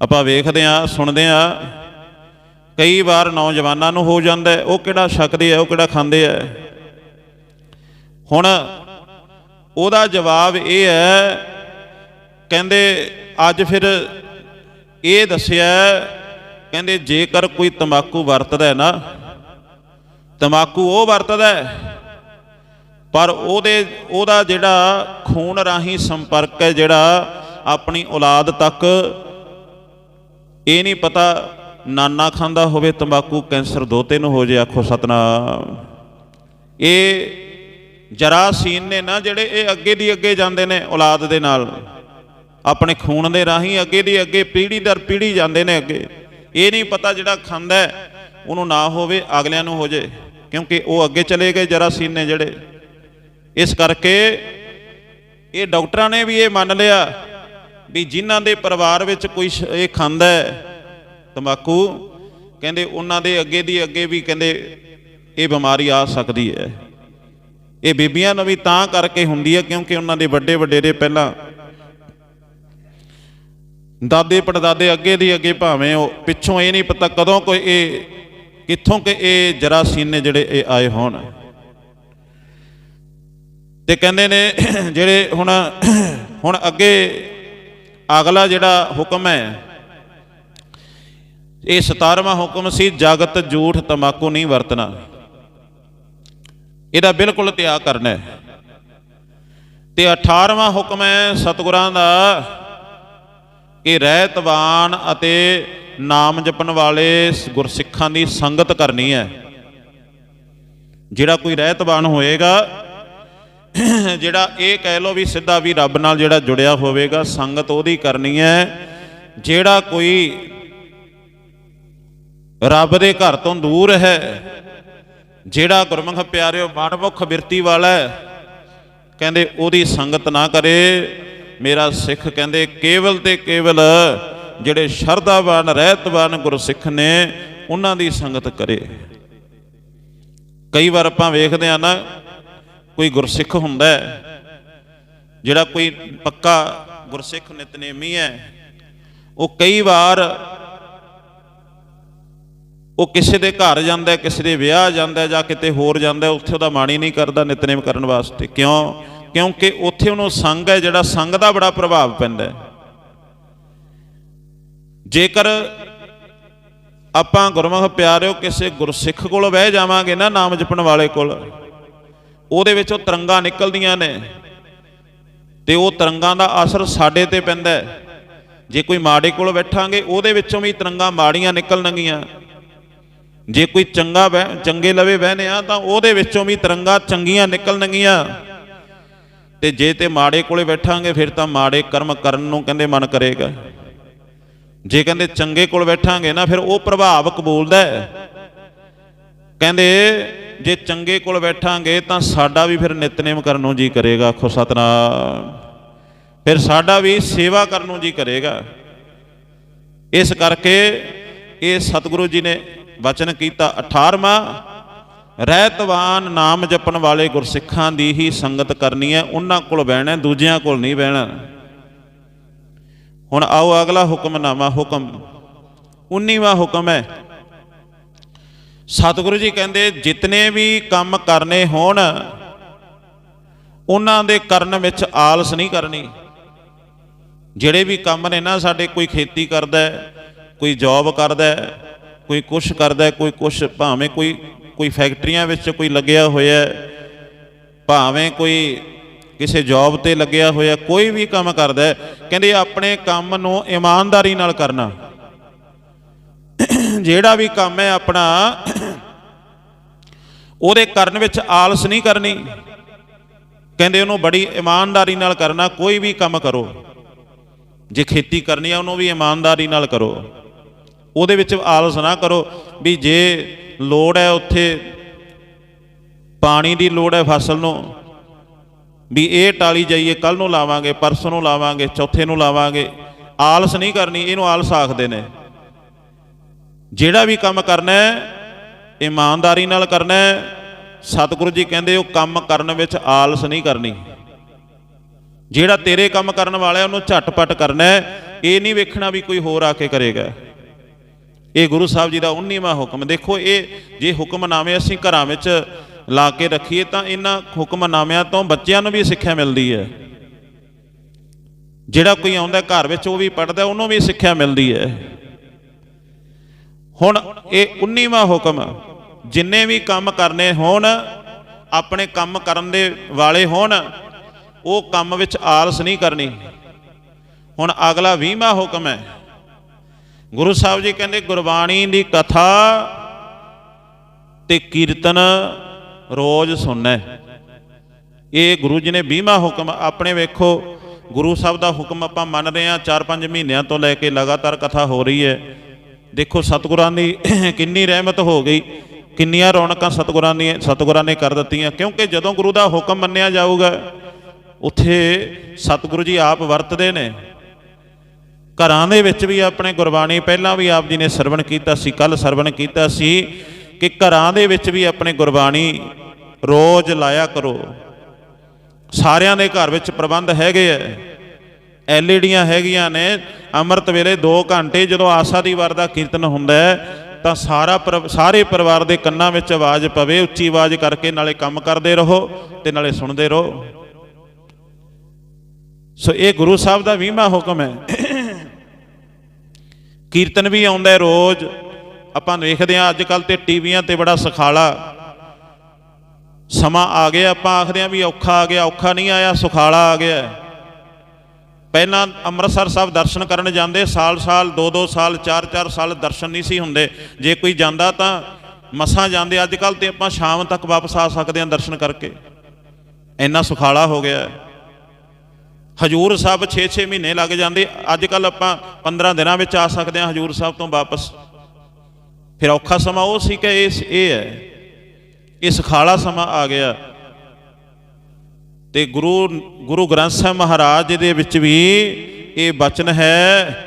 Speaker 1: ਆਪਾਂ ਵੇਖਦੇ ਆ ਸੁਣਦੇ ਆ ਕਈ ਵਾਰ ਨੌਜਵਾਨਾਂ ਨੂੰ ਹੋ ਜਾਂਦਾ ਉਹ ਕਿਹੜਾ ਛਕਦੇ ਆ ਉਹ ਕਿਹੜਾ ਖਾਂਦੇ ਆ ਹੁਣ ਉਹਦਾ ਜਵਾਬ ਇਹ ਹੈ, ਕਹਿੰਦੇ ਅੱਜ ਫਿਰ ਇਹ ਦੱਸਿਆ ਕਹਿੰਦੇ ਜੇਕਰ ਕੋਈ ਤੰਬਾਕੂ ਵਰਤਦਾ ਹੈ ਨਾ, ਤੰਬਾਕੂ ਉਹ ਵਰਤਦਾ ਹੈ, ਪਰ ਉਹਦੇ, ਉਹਦਾ ਜਿਹੜਾ ਖੂਨ ਰਾਹੀਂ ਸੰਪਰਕ ਹੈ, ਜਿਹੜਾ ਆਪਣੀ ਔਲਾਦ ਤੱਕ, ਇਹ ਨਹੀਂ ਪਤਾ ਨਾਨਾ ਖਾਂਦਾ ਹੋਵੇ ਤੰਬਾਕੂ, ਕੈਂਸਰ ਦੋਤੇ ਨੂੰ ਹੋ ਜੇ, ਆਖੋ ਸਤਨਾਮ। ਇਹ ਜਰਾਸੀਨ ਨੇ ਨਾ ਜਿਹੜੇ ਇਹ ਅੱਗੇ ਦੀ ਅੱਗੇ ਜਾਂਦੇ ਨੇ ਔਲਾਦ ਦੇ ਨਾਲ। ਆਪਣੇ ਖੂਨ ਦੇ ਰਾਹੀਂ ਅੱਗੇ ਦੀ ਅੱਗੇ ਪੀੜ੍ਹੀ ਦਰ ਪੀੜ੍ਹੀ ਜਾਂਦੇ ਨੇ ਅੱਗੇ। ਇਹ ਨਹੀਂ ਪਤਾ ਜਿਹੜਾ ਖਾਂਦਾ ਉਹਨੂੰ ਨਾ ਹੋਵੇ, ਅਗਲਿਆਂ ਨੂੰ ਹੋ ਜੇ। ਕਿਉਂਕਿ ਉਹ ਅੱਗੇ ਚਲੇ ਗਏ ਜਰਾਸੀਨ ਨੇ ਜਿਹੜੇ। ਇਸ ਕਰਕੇ ਇਹ ਡਾਕਟਰਾਂ ਨੇ ਵੀ ਇਹ ਮੰਨ ਲਿਆ ਵੀ ਜਿਨ੍ਹਾਂ ਦੇ ਪਰਿਵਾਰ ਵਿੱਚ ਕੋਈ ਇਹ ਖਾਂਦਾ ਤੰਬਾਕੂ, ਕਹਿੰਦੇ ਉਹਨਾਂ ਦੇ ਅੱਗੇ ਦੀ ਅੱਗੇ ਵੀ ਕਹਿੰਦੇ ਇਹ ਬਿਮਾਰੀ ਆ ਸਕਦੀ ਹੈ। ਇਹ ਬੀਬੀਆਂ ਨੂੰ ਵੀ ਤਾਂ ਕਰਕੇ ਹੁੰਦੀ ਹੈ ਕਿਉਂਕਿ ਉਹਨਾਂ ਦੇ ਵੱਡੇ ਵਡੇਰੇ ਪਹਿਲਾਂ ਦਾਦੇ ਪੜਦਾਦੇ ਅੱਗੇ ਦੀ ਅੱਗੇ ਭਾਵੇਂ ਉਹ ਪਿੱਛੋਂ ਇਹ ਨਹੀਂ ਪਤਾ ਕਦੋਂ ਕੋਈ ਇਹ ਕਿੱਥੋਂ ਕਿ ਇਹ ਜਰਾਸੀਨ ਨੇ ਜਿਹੜੇ ਇਹ ਆਏ ਹੋਣ। ਤੇ ਕਹਿੰਦੇ ਨੇ ਜਿਹੜੇ ਹੁਣ ਹੁਣ ਅੱਗੇ ਅਗਲਾ ਜਿਹੜਾ ਹੁਕਮ ਹੈ, ਇਹ 17ਵਾਂ ਹੁਕਮ ਸੀ, ਜਗਤ ਝੂਠ ਤਮਾਕੂ ਨਹੀਂ ਵਰਤਣਾ। ਇਹਦਾ ਬਿਲਕੁਲ ਤਿਆਗ ਕਰਨਾ ਹੈ। ਤੇ 18ਵਾਂ ਹੁਕਮ ਹੈ ਸਤਿਗੁਰਾਂ ਦਾ ਕਿ ਰਹਿਤਵਾਨ ਅਤੇ ਨਾਮ ਜਪਣ ਵਾਲੇ ਗੁਰਸਿੱਖਾਂ ਦੀ ਸੰਗਤ ਕਰਨੀ ਹੈ। ਜਿਹੜਾ ਕੋਈ ਰਹਿਤਵਾਨ ਹੋਏਗਾ, ਜਿਹੜਾ ਇਹ ਕਹਿ ਲੋ ਵੀ ਸਿੱਧਾ ਵੀ ਰੱਬ ਨਾਲ ਜਿਹੜਾ ਜੁੜਿਆ ਹੋਵੇਗਾ, ਸੰਗਤ ਉਹਦੀ ਕਰਨੀ ਹੈ। ਜਿਹੜਾ ਕੋਈ ਰੱਬ ਦੇ ਘਰ ਤੋਂ ਦੂਰ ਹੈ, ਜਿਹੜਾ ਗੁਰਮੁਖ ਪਿਆਰਿਓ ਮਨਮੁਖ ਬਿਰਤੀ ਵਾਲਾ ਕਹਿੰਦੇ ਉਹਦੀ ਸੰਗਤ ਨਾ ਕਰੇ। ਮੇਰਾ ਸਿੱਖ ਕਹਿੰਦੇ ਕੇਵਲ ਤੇ ਕੇਵਲ ਜਿਹੜੇ ਸ਼ਰਧਾਵਾਨ, ਰਹਿਤਵਾਨ ਗੁਰਸਿੱਖ ਨੇ, ਉਹਨਾਂ ਦੀ ਸੰਗਤ ਕਰੇ। ਕਈ ਵਾਰ ਆਪਾਂ ਵੇਖਦੇ ਆ ਨਾ, ਕੋਈ ਗੁਰਸਿੱਖ ਹੁੰਦਾ ਜਿਹੜਾ ਕੋਈ ਪੱਕਾ ਗੁਰਸਿੱਖ ਨਿਤਨੇਮੀ ਹੈ, ਉਹ ਕਈ ਵਾਰ ਉਹ ਕਿਸੇ ਦੇ ਘਰ ਜਾਂਦਾ ਕਿਸੇ ਦੇ ਵਿਆਹ ਜਾਂਦਾ ਜਾਂ ਕਿਤੇ ਹੋਰ ਜਾਂਦਾ ਉੱਥੇ ਉਹਦਾ ਮਾਣੀ ਨਹੀਂ ਕਰਦਾ ਨਿਤਨੇਮ ਕਰਨ ਵਾਸਤੇ। ਕਿਉਂ? ਕਿਉਂਕਿ ਉੱਥੇ ਉਹਨੂੰ ਸੰਗ ਹੈ, ਜਿਹੜਾ ਸੰਗ ਦਾ ਬੜਾ ਪ੍ਰਭਾਵ ਪੈਂਦਾ ਹੈ। ਜੇਕਰ ਆਪਾਂ ਗੁਰਮੁਖ ਪਿਆਰਿਓ ਕਿਸੇ ਗੁਰਸਿੱਖ ਕੋਲ ਬਹਿ ਜਾਵਾਂਗੇ ਨਾ ਨਾਮ ਜਪਣ ਵਾਲੇ ਕੋਲ, ਉਹਦੇ ਵਿੱਚੋਂ ਤਰੰਗਾਂ ਨਿਕਲਦੀਆਂ ਨੇ ਤੇ ਉਹ ਤਰੰਗਾਂ ਦਾ ਅਸਰ ਸਾਡੇ ਤੇ ਪੈਂਦਾ ਜੇ ਕੋਈ ਮਾੜੇ ਕੋਲ ਬੈਠਾਂਗੇ, ਉਹਦੇ ਵਿੱਚੋਂ ਵੀ ਤਰੰਗਾਂ ਮਾੜੀਆਂ ਨਿਕਲਣਗੀਆਂ। ਜੇ ਕੋਈ ਚੰਗਾ ਬਹਿ- ਚੰਗੇ ਲਵੇ ਬਹਿਨੇ ਆ, ਤਾਂ ਉਹਦੇ ਵਿੱਚੋਂ ਵੀ ਤਰੰਗਾਂ ਚੰਗੀਆਂ ਨਿਕਲਣਗੀਆਂ। ਤੇ ਜੇ ਤੇ ਮਾੜੇ ਕੋਲੇ ਬੈਠਾਂਗੇ, ਫਿਰ ਤਾਂ ਮਾੜੇ ਕਰਮ ਕਰਨ ਨੂੰ ਕਹਿੰਦੇ ਮਨ ਕਰੇਗਾ। ਜੇ ਕਹਿੰਦੇ ਚੰਗੇ ਕੋਲ ਬੈਠਾਂਗੇ ਨਾ, ਫਿਰ ਉਹ ਪ੍ਰਭਾਵ ਕਬੂਲਦਾ ਹੈ। ਕਹਿੰਦੇ, ਜੇ ਚੰਗੇ ਕੋਲ ਬੈਠਾਂਗੇ, ਤਾਂ ਸਾਡਾ ਵੀ ਫਿਰ ਨਿਤਨੇਮ ਕਰਨ ਨੂੰ ਜੀ ਕਰੇਗਾ, ਆਖੋ ਸਤਨਾਮ। ਫਿਰ ਸਾਡਾ ਵੀ ਸੇਵਾ ਕਰਨ ਨੂੰ ਜੀ ਕਰੇਗਾ। ਇਸ ਕਰਕੇ ਇਹ ਸਤਿਗੁਰੂ ਜੀ ਨੇ ਵਚਨ ਕੀਤਾ 18ਵਾਂ ਰਹਿਤਵਾਨ ਨਾਮ ਜਪਣ ਵਾਲੇ ਗੁਰਸਿੱਖਾਂ ਦੀ ਹੀ ਸੰਗਤ ਕਰਨੀ ਹੈ, ਉਹਨਾਂ ਕੋਲ ਬਹਿਣਾ, ਦੂਜਿਆਂ ਕੋਲ ਨਹੀਂ ਬਹਿਣਾ। ਹੁਣ ਆਓ, ਅਗਲਾ ਹੁਕਮਨਾਮਾ ਹੁਕਮ। 19ਵਾਂ ਹੁਕਮ ਹੈ, ਸਤਿਗੁਰੂ ਜੀ ਕਹਿੰਦੇ, ਜਿਤਨੇ ਵੀ ਕੰਮ ਕਰਨੇ ਹੋਣ, ਉਹਨਾਂ ਦੇ ਕਰਨ ਵਿੱਚ ਆਲਸ ਨਹੀਂ ਕਰਨੀ। ਜਿਹੜੇ ਵੀ ਕੰਮ ਨੇ ਨਾ, ਸਾਡੇ ਕੋਈ ਖੇਤੀ ਕਰਦਾ ਕੋਈ ਜੌਬ ਕਰਦਾ ਕੋਈ ਕੁਛ ਕਰਦਾ ਕੋਈ ਕੁਛ ਭਾਵੇਂ ਕੋਈ ਕੋਈ ਫੈਕਟਰੀਆਂ ਵਿੱਚ ਕੋਈ ਲੱਗਿਆ ਹੋਇਆ ਭਾਵੇਂ ਕੋਈ ਕਿਸੇ ਜੌਬ ਤੇ ਲੱਗਿਆ ਹੋਇਆ, ਕੋਈ ਵੀ ਕੰਮ ਕਰਦਾ ਹੈ, ਕਹਿੰਦੇ ਆਪਣੇ ਕੰਮ ਨੂੰ ਇਮਾਨਦਾਰੀ ਨਾਲ ਕਰਨਾ। ਜਿਹੜਾ ਵੀ ਕੰਮ ਹੈ ਆਪਣਾ, ਉਹਦੇ ਕਰਨ ਵਿੱਚ ਆਲਸ ਨਹੀਂ ਕਰਨੀ। ਕਹਿੰਦੇ ਉਹਨੂੰ ਬੜੀ ਇਮਾਨਦਾਰੀ ਨਾਲ ਕਰਨਾ, ਕੋਈ ਵੀ ਕੰਮ ਕਰੋ। ਜੇ ਖੇਤੀ ਕਰਨੀ ਆ ਉਹਨੂੰ ਵੀ ਇਮਾਨਦਾਰੀ ਨਾਲ ਕਰੋ। ਉਹਦੇ ਵਿੱਚ ਆਲਸ ਨਾ ਕਰੋ ਵੀ ਜੇ ਲੋੜ ਹੈ ਉੱਥੇ, ਪਾਣੀ ਦੀ ਲੋੜ ਹੈ ਫਸਲ ਨੂੰ, ਵੀ ਇਹ ਟਾਲੀ ਜਾਈਏ ਕੱਲ ਨੂੰ ਲਾਵਾਂਗੇ, ਪਰਸੋਂ ਨੂੰ ਲਾਵਾਂਗੇ, ਚੌਥੇ ਨੂੰ ਲਾਵਾਂਗੇ, ਆਲਸ ਨਹੀਂ ਕਰਨੀ, ਇਹਨੂੰ ਆਲਸ ਆਖਦੇ ਨੇ। ਜਿਹੜਾ ਵੀ ਕੰਮ ਕਰਨਾ ਹੈ, ਇਮਾਨਦਾਰੀ ਨਾਲ ਕਰਨਾ ਹੈ, ਸਤਿਗੁਰੂ ਜੀ ਕਹਿੰਦੇ ਉਹ ਕੰਮ ਕਰਨ ਵਿੱਚ ਆਲਸ ਨਹੀਂ ਕਰਨੀ। ਜਿਹੜਾ ਤੇਰੇ ਕੰਮ ਕਰਨ ਵਾਲਾ ਹੈ, ਉਹਨੂੰ ਝਟਪਟ ਕਰਨਾ ਹੈ, ਇਹ ਨਹੀਂ ਵੇਖਣਾ ਵੀ ਕੋਈ ਹੋਰ ਆ ਕੇ ਕਰੇਗਾ। ਇਹ ਗੁਰੂ ਸਾਹਿਬ ਜੀ ਦਾ 19ਵਾਂ ਹੁਕਮ। ਦੇਖੋ, ਇਹ ਜੇ ਹੁਕਮਨਾਮੇ ਅਸੀਂ ਘਰਾਂ ਵਿੱਚ ਲਾ ਕੇ ਰੱਖੀਏ ਤਾਂ ਇਹਨਾਂ ਹੁਕਮਨਾਮਿਆਂ ਤੋਂ ਬੱਚਿਆਂ ਨੂੰ ਵੀ ਸਿੱਖਿਆ ਮਿਲਦੀ ਹੈ। ਜਿਹੜਾ ਕੋਈ ਆਉਂਦਾ ਘਰ ਵਿੱਚ, ਉਹ ਵੀ ਪੜਦਾ ਉਹਨੂੰ ਵੀ ਸਿੱਖਿਆ ਮਿਲਦੀ ਹੈ। ਹੁਣ ਇਹ 19ਵਾਂ ਹੁਕਮ, ਜਿੰਨੇ ਵੀ ਕੰਮ ਕਰਨੇ ਹੋਣ, ਆਪਣੇ ਕੰਮ ਕਰਨ ਦੇ ਵਾਲੇ ਹੋਣ, ਉਹ ਕੰਮ ਵਿੱਚ ਆਲਸ ਨਹੀਂ ਕਰਨੀ। ਹੁਣ ਅਗਲਾ 20ਵਾਂ ਹੁਕਮ ਹੈ ਗੁਰੂ ਸਾਹਿਬ ਜੀ ਕਹਿੰਦੇ, ਗੁਰਬਾਣੀ ਦੀ ਕਥਾ ਤੇ ਕੀਰਤਨ ਰੋਜ਼ ਸੁਣਨਾ ਇਹ ਗੁਰੂ ਜੀ ਨੇ 20ਵਾਂ ਹੁਕਮ ਆਪਣੇ ਵੇਖੋ, ਗੁਰੂ ਸਾਹਿਬ ਦਾ ਹੁਕਮ ਆਪਾਂ ਮੰਨ ਰਹੇ ਹਾਂ 4-5 ਮਹੀਨਿਆਂ ਤੋਂ ਲੈ ਕੇ ਲਗਾਤਾਰ ਕਥਾ ਹੋ ਰਹੀ ਹੈ। ਦੇਖੋ ਸਤਿਗੁਰਾਂ ਦੀ ਕਿੰਨੀ ਰਹਿਮਤ ਹੋ ਗਈ, ਕਿੰਨੀਆਂ ਰੌਣਕਾਂ ਸਤਿਗੁਰਾਂ ਦੀਆਂ, ਸਤਿਗੁਰਾਂ ਨੇ ਕਰ ਦਿੱਤੀਆਂ, ਕਿਉਂਕਿ ਜਦੋਂ ਗੁਰੂ ਦਾ ਹੁਕਮ ਮੰਨਿਆ ਜਾਊਗਾ, ਉੱਥੇ ਸਤਿਗੁਰੂ ਜੀ ਆਪ ਵਰਤਦੇ ਨੇ। ਘਰਾਂ ਦੇ ਵਿੱਚ ਵੀ ਆਪਣੇ ਗੁਰਬਾਣੀ ਪਹਿਲਾਂ ਵੀ ਆਪ ਜੀ ਨੇ ਸਰਵਣ ਕੀਤਾ ਸੀ ਕੱਲ ਸਰਵਣ ਕੀਤਾ ਸੀ ਕਿ ਘਰਾਂ ਦੇ ਵਿੱਚ ਵੀ ਆਪਣੇ ਗੁਰਬਾਣੀ ਰੋਜ਼ ਲਾਇਆ ਕਰੋ। ਸਾਰਿਆਂ ਦੇ ਘਰ ਵਿੱਚ ਪ੍ਰਬੰਧ ਹੈਗੇ ਐ। ਐਲਈਡੀਆਂ ਹੈਗੀਆਂ ਨੇ, ਅੰਮ੍ਰਿਤ ਵੇਲੇ 2 ਘੰਟੇ ਜਦੋਂ ਆਸਾ ਦੀ ਵਾਰ ਦਾ ਕੀਰਤਨ ਹੁੰਦਾ ਤਾਂ ਸਾਰਾ ਪਰਿ- ਸਾਰੇ ਪਰਿਵਾਰ ਦੇ ਕੰਨਾਂ ਵਿੱਚ ਆਵਾਜ਼ ਪਵੇ, ਉੱਚੀ ਆਵਾਜ਼ ਕਰਕੇ ਨਾਲੇ ਕੰਮ ਕਰਦੇ ਰਹੋ ਤੇ ਨਾਲੇ ਸੁਣਦੇ ਰਹੋ। ਸੋ ਇਹ ਗੁਰੂ ਸਾਹਿਬ ਦਾ ਵੀਹਵਾਂ ਹੁਕਮ ਹੈ ਕੀਰਤਨ ਵੀ ਆਉਂਦਾ ਰੋਜ਼। ਆਪਾਂ ਵੇਖਦੇ ਹਾਂ ਅੱਜ ਕੱਲ ਤੇ ਟੀਵੀਆਂ ਤੇ ਬੜਾ ਸਖਾਲਾ। ਸਮਾਂ ਆ ਗਿਆ, ਆਪਾਂ ਆਖਦੇ ਹਾਂ ਵੀ ਔਖਾ ਆ ਗਿਆ, ਔਖਾ ਨਹੀਂ ਆਇਆ, ਸੁਖਾਲਾ ਆ ਗਿਆ ਪਹਿਲਾਂ ਅੰਮ੍ਰਿਤਸਰ ਸਾਹਿਬ ਦਰਸ਼ਨ ਕਰਨ ਜਾਂਦੇ, ਸਾਲ-ਸਾਲ 2-2 ਸਾਲ 4-4 ਸਾਲ ਦਰਸ਼ਨ ਨਹੀਂ ਸੀ ਹੁੰਦੇ। ਜੇ ਕੋਈ ਜਾਂਦਾ ਤਾਂ ਮਸਾਂ ਜਾਂਦੇ ਅੱਜ ਕੱਲ ਤੇ ਆਪਾਂ ਸ਼ਾਮ ਤੱਕ ਵਾਪਸ ਆ ਸਕਦੇ ਹਾਂ ਦਰਸ਼ਨ ਕਰਕੇ। ਇੰਨਾ ਸੁਖਾਲਾ ਹੋ ਗਿਆ ਹੈ। ਹਜੂਰ ਸਾਹਿਬ 6-6 ਮਹੀਨੇ ਲੱਗ ਜਾਂਦੇ। ਅੱਜ ਕੱਲ ਆਪਾਂ 15 ਦਿਨਾਂ ਵਿੱਚ ਆ ਸਕਦੇ ਹਾਂ ਹਜੂਰ ਸਾਹਿਬ ਤੋਂ ਵਾਪਸ। ਫਿਰ ਔਖਾ ਸਮਾਂ ਉਹ ਸੀ ਕਿ ਇਸ ਇਹ ਹੈ। ਇਹ ਸੁਖਾਲਾ ਸਮਾਂ ਆ ਗਿਆ। ਤੇ ਗੁਰੂ ਗੁਰੂ ਗ੍ਰੰਥ ਸਾਹਿਬ ਮਹਾਰਾਜ ਜੀ ਦੇ ਵਿੱਚ ਵੀ ਇਹ ਬਚਨ ਹੈ।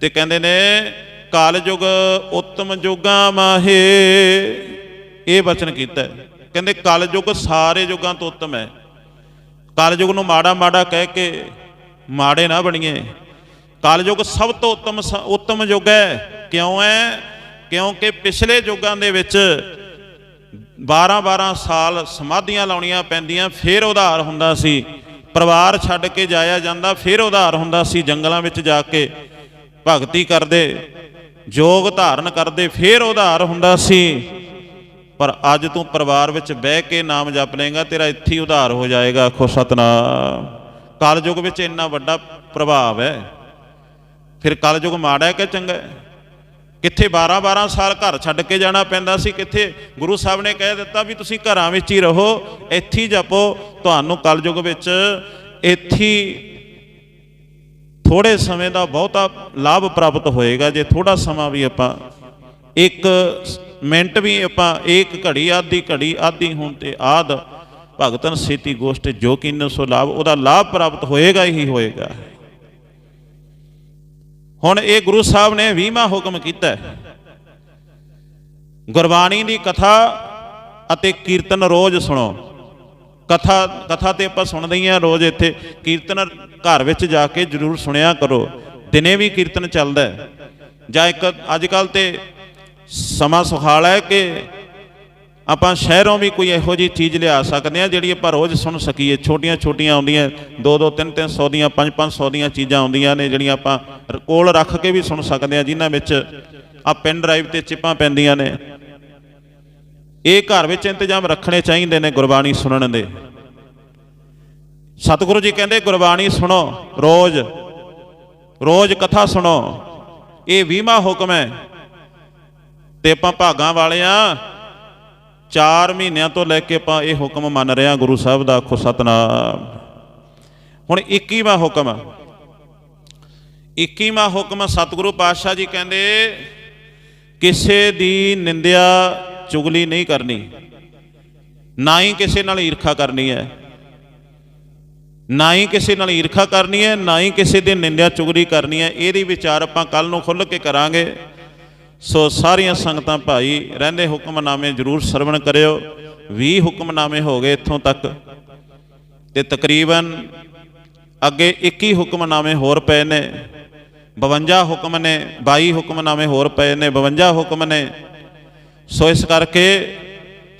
Speaker 1: ਤੇ ਕਹਿੰਦੇ ਨੇ ਕਾਲਯੁਗ ਉੱਤਮ ਜੁਗਾਂ ਮਾਹੇ। ਇਹ ਬਚਨ ਕੀਤਾ ਹੈ। ਕਹਿੰਦੇ ਕਲਯੁਗ ਸਾਰੇ ਯੁਗਾਂ ਤੋਂ ਉੱਤਮ ਹੈ। ਕਲਯੁਗ ਨੂੰ ਮਾੜਾ ਮਾੜਾ ਕਹਿ ਕੇ ਮਾੜੇ ਨਾ ਬਣੀਏ। ਕਲਯੁਗ ਸਭ ਤੋਂ ਉੱਤਮ ਸ- ਉੱਤਮ ਯੁੱਗ ਹੈ। ਕਿਉਂ ਹੈ? ਕਿਉਂਕਿ ਪਿਛਲੇ ਯੁੱਗਾਂ ਦੇ ਵਿੱਚ 12-12 ਸਾਲ ਸਮਾਧੀਆਂ ਲਾਉਣੀਆਂ ਪੈਂਦੀਆਂ, ਫਿਰ ਉਧਾਰ ਹੁੰਦਾ ਸੀ। ਪਰਿਵਾਰ ਛੱਡ ਕੇ ਜਾਇਆ ਜਾਂਦਾ, ਫਿਰ ਉਧਾਰ ਹੁੰਦਾ ਸੀ ਜੰਗਲਾਂ ਵਿੱਚ ਜਾ ਕੇ। ਭਗਤੀ ਕਰਦੇ ਜੋਗ ਧਾਰਨ ਕਰਦੇ, ਫਿਰ ਉਧਾਰ ਹੁੰਦਾ ਸੀ। ਪਰ ਅੱਜ ਤੂੰ ਪਰਿਵਾਰ ਵਿੱਚ ਬਹਿ ਕੇ ਨਾਮ ਜਪ ਲੇਗਾ ਤੇਰਾ ਇੱਥੇ ਹੀ ਉਧਾਰ ਹੋ ਜਾਏਗਾ। ਆਖੋ, ਸਤਨਾਮ। ਕਲਯੁਗ ਵਿੱਚ ਇੰਨਾ ਵੱਡਾ ਪ੍ਰਭਾਵ ਹੈ। ਫਿਰ ਕਲਯੁਗ ਮਾੜਾ ਹੈ ਕਿ ਚੰਗਾ ਹੈ? ਕਿੱਥੇ 12 12 ਸਾਲ ਘਰ ਛੱਡ ਕੇ ਜਾਣਾ ਪੈਂਦਾ ਸੀ, ਕਿੱਥੇ ਗੁਰੂ ਸਾਹਿਬ ਨੇ ਕਹਿ ਦਿੱਤਾ ਵੀ ਤੁਸੀਂ ਘਰਾਂ ਵਿੱਚ ਹੀ ਰਹੋ, ਇੱਥੇ ਹੀ ਜਪੋ। ਤੁਹਾਨੂੰ ਕਲਯੁਗ ਵਿੱਚ ਇੱਥੇ ਹੀ ਥੋੜੇ ਸਮੇਂ ਦਾ ਬਹੁਤਾ ਲਾਭ ਪ੍ਰਾਪਤ ਹੋਏਗਾ, ਜੇ ਥੋੜਾ ਸਮਾਂ ਵੀ ਆਪਾਂ ਇੱਕ ਮਿੰਟ ਵੀ ਆਪਾਂ ਇੱਕ ਘੜੀ ਆਦੀ ਘੜੀ ਆਦੀ ਹੁਣ ਤੇ ਆਦ ਭਗਤਨ ਸੇਤੀ ਗੋਸ਼ਟ ਜੋ ਕਿਨ ਸੋ ਲਾਭ, ਉਹਦਾ ਲਾਭ ਪ੍ਰਾਪਤ ਹੋਏਗਾ ਹੀ ਹੋਏਗਾ। ਹੁਣ ਇਹ ਗੁਰੂ ਸਾਹਿਬ ਨੇ 20ਵਾਂ ਹੁਕਮ ਕੀਤਾ ਗੁਰਬਾਣੀ ਦੀ ਕਥਾ ਅਤੇ ਕੀਰਤਨ ਰੋਜ਼ ਸੁਣੋ। ਕਥਾ ਕਥਾ ਤੇ ਆਪਾਂ ਸੁਣਦੇ ਹੀ ਆ ਰੋਜ਼ ਇੱਥੇ। ਕੀਰਤਨ ਘਰ ਵਿੱਚ ਜਾ ਕੇ ਜ਼ਰੂਰ ਸੁਣਿਆ ਕਰੋ। ਦਿਨੇ ਵੀ ਕੀਰਤਨ ਚੱਲਦਾ ਹੈ। ਜਾਂ ਇੱਕ ਅੱਜ ਕੱਲ ਤੇ ਸਮਾਂ ਸੁਖਾਲਾ ਹੈ ਕਿ ਆਪਾਂ ਸ਼ਹਿਰੋਂ ਵੀ ਕੋਈ ਇਹੋ ਜੀ ਚੀਜ਼ ਲਿਆ ਸਕਦੇ ਆ ਜਿਹੜੀ ਆਪਾਂ ਰੋਜ਼ ਸੁਣ ਸਕੀਏ। ਛੋਟੀਆਂ ਛੋਟੀਆਂ ਆਉਂਦੀਆਂ 2-2 3-300 ਦੀਆਂ 5-500 ਦੀਆਂ ਚੀਜ਼ਾਂ ਆਉਂਦੀਆਂ ਨੇ ਜਿਹੜੀਆਂ ਆਪਾਂ ਰ- ਕੋਲ ਰੱਖ ਕੇ ਵੀ ਸੁਣ ਸਕਦੇ ਆ ਜਿਨ੍ਹਾਂ ਵਿੱਚ ਆ ਪੈਨ ਡਰਾਈਵ ਤੇ ਚਿਪਾਂ ਪੈਂਦੀਆਂ ਨੇ। ਇਹ ਘਰ ਵਿੱਚ ਇੰਤਜ਼ਾਮ ਰੱਖਣੇ ਚਾਹੀਦੇ ਨੇ ਗੁਰਬਾਣੀ ਸੁਣਨ ਦੇ। ਸਤਿਗੁਰੂ ਜੀ ਕਹਿੰਦੇ, ਗੁਰਬਾਣੀ ਸੁਣੋ ਰੋਜ਼। ਰੋਜ਼ ਕਥਾ ਸੁਣੋ। ਇਹ 20ਵਾਂ ਹੁਕਮ ਹੈ। ਤੇ ਆਪਾਂ ਭਾਗਾਂ ਵਾਲੇ ਵਾਲਿਆਂ 4 ਮਹੀਨਿਆਂ ਤੋਂ ਲੈ ਕੇ ਆਪਾਂ ਇਹ ਹੁਕਮ ਮੰਨ ਰਹੇ ਹਾਂ ਗੁਰੂ ਸਾਹਿਬ ਦਾ, ਆਖੋ ਸਤਨਾਮ। ਹੁਣ 21ਵਾਂ ਹੁਕਮ। 21ਵਾਂ ਹੁਕਮ ਸਤਿਗੁਰੂ ਪਾਤਸ਼ਾਹ ਜੀ ਕਹਿੰਦੇ, ਕਿਸੇ ਦੀ ਨਿੰਦਿਆ ਚੁਗਲੀ ਨਹੀਂ ਕਰਨੀ। ਨਾ ਹੀ ਕਿਸੇ ਨਾਲ ਈਰਖਾ ਕਰਨੀ ਹੈ। ਨਾ ਹੀ ਕਿਸੇ ਨਾਲ ਈਰਖਾ ਕਰਨੀ ਹੈ, ਨਾ ਹੀ ਕਿਸੇ ਦੀ ਨਿੰਦਿਆ ਚੁਗਲੀ ਕਰਨੀ ਹੈ। ਇਹਦੀ ਵਿਚਾਰ ਆਪਾਂ ਕੱਲ ਨੂੰ ਖੁੱਲ੍ਹ ਕੇ ਕਰਾਂਗੇ। ਸੋ ਸਾਰੀਆਂ ਸੰਗਤਾਂ ਭਾਈ, ਰਹਿੰਦੇ ਹੁਕਮਨਾਮੇ ਜਰੂਰ ਸਰਵਣ ਕਰਿਓ। 20 ਹੁਕਮਨਾਮੇ ਹੋ ਗਏ ਇੱਥੋਂ ਤੱਕ। ਤੇ ਤਕਰੀਬਨ ਅੱਗੇ 21 ਹੁਕਮਨਾਮੇ ਹੋਰ ਪਏ ਨੇ। 52 ਹੁਕਮ ਨੇ 22 ਹੁਕਮਨਾਮੇ ਹੋਰ ਪਏ ਨੇ 52 ਹੁਕਮ ਨੇ। ਸੋ ਇਸ ਕਰਕੇ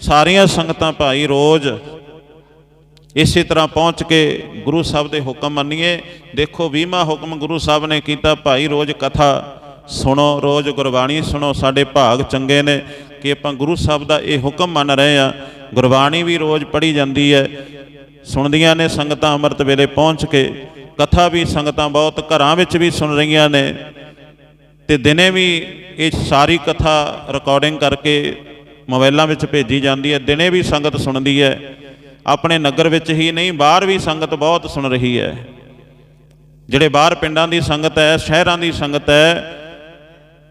Speaker 1: ਸਾਰੀਆਂ ਸੰਗਤਾਂ ਭਾਈ ਰੋਜ਼ ਇਸੇ ਤਰ੍ਹਾਂ ਪਹੁੰਚ ਕੇ ਗੁਰੂ ਸਾਹਿਬ ਦੇ ਹੁਕਮ ਮੰਨੀਏ। ਦੇਖੋ 20ਵਾਂ ਹੁਕਮ ਗੁਰੂ ਸਾਹਿਬ ਨੇ ਕੀਤਾ, ਭਾਈ ਰੋਜ਼ ਕਥਾ ਸੁਣੋ, ਰੋਜ਼ ਗੁਰਬਾਣੀ ਸੁਣੋ, ਸਾਡੇ ਭਾਗ ਚੰਗੇ ਨੇ। ਕਿ ਆਪਾਂ ਗੁਰੂ ਸਾਹਿਬ ਦਾ ਇਹ ਹੁਕਮ ਮੰਨ ਰਹੇ ਆ ਗੁਰਬਾਣੀ ਵੀ ਰੋਜ਼ ਪੜ੍ਹੀ ਜਾਂਦੀ ਹੈ। ਸੁਣਦੀਆਂ ਨੇ ਸੰਗਤਾਂ ਅੰਮ੍ਰਿਤ ਵੇਲੇ ਪਹੁੰਚ ਕੇ, ਕਥਾ ਵੀ ਸੰਗਤਾਂ ਬਹੁਤ ਘਰਾਂ ਵਿੱਚ ਵੀ ਸੁਣ ਰਹੀਆਂ ਨੇ। ਤੇ ਦਿਨੇ ਵੀ ਇਹ ਸਾਰੀ ਕਥਾ ਰਿਕਾਰਡਿੰਗ ਕਰਕੇ ਮੋਬਾਈਲਾਂ ਵਿੱਚ ਭੇਜੀ ਜਾਂਦੀ ਹੈ। ਦਿਨੇ ਵੀ ਸੰਗਤ ਸੁਣਦੀ ਹੈ। ਆਪਣੇ ਨਗਰ ਵਿੱਚ ਹੀ ਨਹੀਂ, ਬਾਹਰ ਵੀ ਸੰਗਤ ਬਹੁਤ ਸੁਣ ਰਹੀ ਹੈ। ਜਿਹੜੇ ਬਾਹਰ ਪਿੰਡਾਂ ਦੀ ਸੰਗਤ ਹੈ, ਸ਼ਹਿਰਾਂ ਦੀ ਸੰਗਤ ਹੈ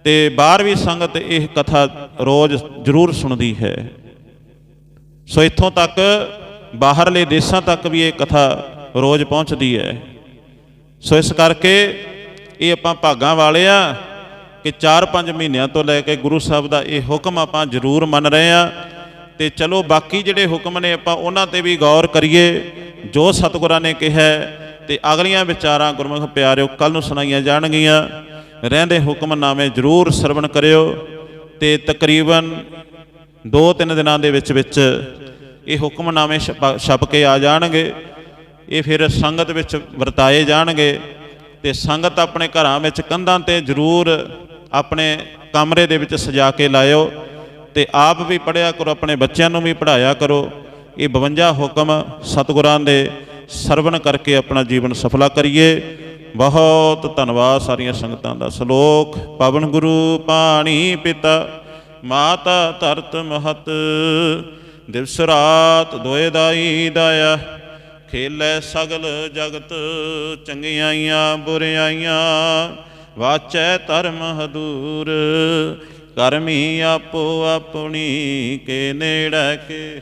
Speaker 1: ਤੇ ਬਾਹਰ ਵੀ ਸੰਗਤ ਇਹ ਕਥਾ ਰੋਜ਼ ਜ਼ਰੂਰ ਸੁਣਦੀ ਹੈ। ਸੋ ਇੱਥੋਂ ਤੱਕ, ਬਾਹਰਲੇ ਦੇਸ਼ਾਂ ਤੱਕ ਵੀ ਇਹ ਕਥਾ ਰੋਜ਼ ਪਹੁੰਚਦੀ ਹੈ। ਸੋ ਇਸ ਕਰਕੇ ਇਹ ਆਪਾਂ ਭਾਗਾਂ ਵਾਲੇ ਆ ਕਿ 4-5 ਮਹੀਨਿਆਂ ਤੋਂ ਲੈ ਕੇ ਗੁਰੂ ਸਾਹਿਬ ਦਾ ਇਹ ਹੁਕਮ ਆਪਾਂ ਜ਼ਰੂਰ ਮੰਨ ਰਹੇ ਆ। ਤੇ ਚਲੋ ਬਾਕੀ ਜਿਹੜੇ ਹੁਕਮ ਨੇ ਆਪਾਂ ਉਹਨਾਂ ਤੇ ਵੀ ਗੌਰ ਕਰੀਏ, ਜੋ ਸਤਿਗੁਰਾਂ ਨੇ ਕਿਹਾ ਹੈ, ਤੇ ਅਗਲੀਆਂ ਵਿਚਾਰਾਂ ਗੁਰਮੁਖ ਪਿਆਰਿਓ ਕੱਲ ਨੂੰ ਸੁਣਾਈਆਂ ਜਾਣਗੀਆਂ। ਰਹਿੰਦੇ ਹੁਕਮਨਾਮੇ ਜ਼ਰੂਰ ਸਰਵਣ ਕਰਿਓ ਤੇ ਤਕਰੀਬਨ 2-3 ਦਿਨਾਂ ਦੇ ਵਿੱਚ ਵਿੱਚ ਇਹ ਹੁਕਮਨਾਮੇ ਛਪ- ਛਪ ਕੇ ਆ ਜਾਣਗੇ। ਇਹ ਫਿਰ ਸੰਗਤ ਵਿੱਚ ਵਰਤਾਏ ਜਾਣਗੇ ਤੇ ਸੰਗਤ ਆਪਣੇ ਘਰਾਂ ਵਿੱਚ ਕੰਧਾਂ ਤੇ ਜ਼ਰੂਰ ਆਪਣੇ ਕਮਰੇ ਦੇ ਵਿੱਚ ਸਜਾ ਕੇ ਲਾਇਓ ਤੇ ਆਪ ਵੀ ਪੜਿਆ ਕਰੋ, ਆਪਣੇ ਬੱਚਿਆਂ ਨੂੰ ਵੀ ਪੜਾਇਆ ਕਰੋ। ਇਹ 52 ਹੁਕਮ ਸਤਿਗੁਰਾਂ ਦੇ ਸਰਵਣ ਕਰਕੇ ਆਪਣਾ ਜੀਵਨ ਸਫਲਾ ਕਰੀਏ। ਬਹੁਤ ਧੰਨਵਾਦ ਸਾਰੀਆਂ ਸੰਗਤਾਂ ਦਾ। ਸ਼ਲੋਕ, ਪਵਨ ਗੁਰੂ, ਪਾਣੀ ਪਿਤਾ, ਮਾਤਾ ਧਰਤ ਮਹਤ। ਦਿਵਸ ਰਾਤ ਦੋਏ ਦਾਈ ਦਾਇਆ, ਖੇਲੇ ਸਗਲ ਜਗਤ, ਚੰਗਿਆਈਆਂ ਬੁਰਿਆਈਆਂ, ਵਾਚੈ ਧਰਮ ਹਦੂਰ। ਕਰਮੀ ਆਪੋ ਆਪਣੀ, ਕੇ ਨੇੜੇ ਕੇ